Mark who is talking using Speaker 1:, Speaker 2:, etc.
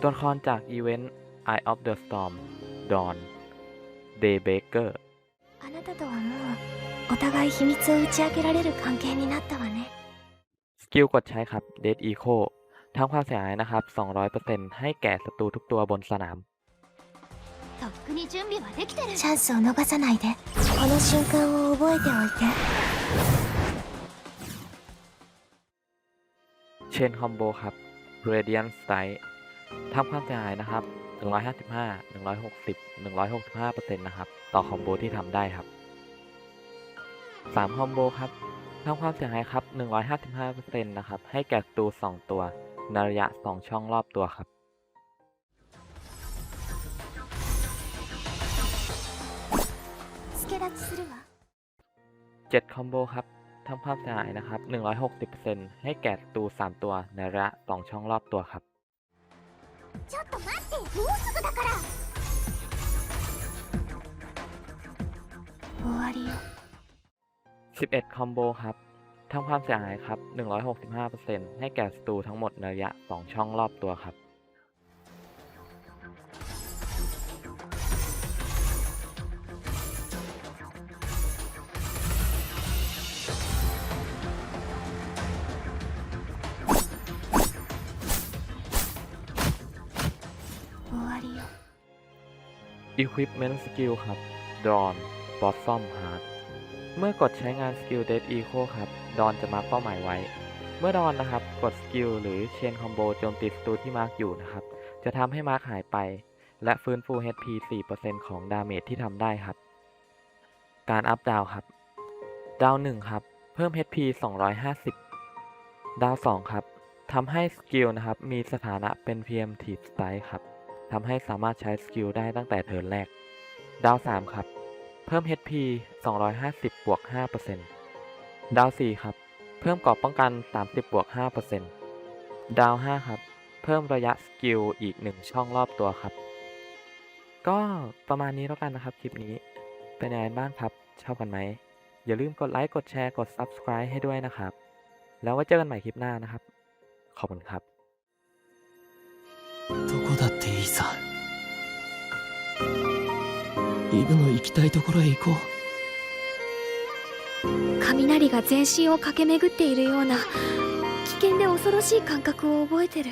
Speaker 1: ตัวละครจากอีเวนต์ Eye of the Storm Dawn Daybreaker
Speaker 2: あなたとはもうお互い秘密を打ち明けられる関係になったわね
Speaker 1: สกิลกดใช้ครับ Dead Echo ทำความเสียหายนะครับ 200%ให้แก่ศัตรูทุกตัวบนสนาม
Speaker 3: とっくに準備はできてる
Speaker 2: チャンスを逃さないでこの瞬間を覚えておいて
Speaker 1: เชนคอมโบครับ Radiant Strike ทำความเสียหายนะครับ 155 160 165%นต์นะครับ ต่อคอมโบที่ทำได้ครับ 3 คอมโบครับทำความเสียหายครับ 155%นต์นะครับ ให้แก่ตู 2 ตัวนระยะ 2 ช่องรอบตัวครับ
Speaker 2: เจ็
Speaker 1: ดคอมโบครับทำความเสียหายนะครับ 160%ให้แก่ตู 3 ตัว ในระยะ 2 ช่องรอบตัวครับ
Speaker 3: もうすぐだから
Speaker 2: 終わりよ
Speaker 1: 11 คอมโบครับ ทำความเสียหายครับ 165%ให้แก่ศัตรูทั้งหมดในระยะ 2 ช่องรอบตัวครับ
Speaker 2: audio.
Speaker 1: Equipment Skill ครับ Dawn Blossom Heart เมื่อกดใช้งานสกิล Dead Echo ครับดอนจะมาเป้าหมายไว้ เมื่อดอนนะครับ กดสกิลหรือเชนคอมโบโจมตีศัตรูที่มาร์กอยู่นะครับ จะทำให้มาร์กหายไป และฟื้นฟู HP 4%ของดาเมจที่ทำได้ครับ การอัพดาวครับ ดาว 1 ครับ เพิ่ม HP 250 ดาว 2 ครับทำให้สกิลนะครับ มีสถานะเป็นเพียมทีสไตล์ครับ ทำให้สามารถใช้สกิลได้ตั้งแต่เทิร์นแรก ดาว 3 ครับ เพิ่ม HP 250 บวก 5%ดาว 4 ครับ เพิ่มเกราะป้องกัน 30 บวก 5%ดาว 5 ครับ เพิ่มระยะสกิลอีก 1 ช่องรอบตัวครับ ก็ประมาณนี้แล้วกันนะครับ คลิปนี้ เป็นยังไงบ้างครับ ชอบกันไหม อย่าลืมกดไลค์ กดแชร์ กด Subscribe ให้ด้วยนะครับ แล้วไว้เจอกันใหม่คลิปหน้านะครับ ขอบคุณครับ
Speaker 4: イブの行きたいところへ行こう。
Speaker 2: 雷が全身を駆け巡っているような危険で恐ろしい感覚を覚えてる。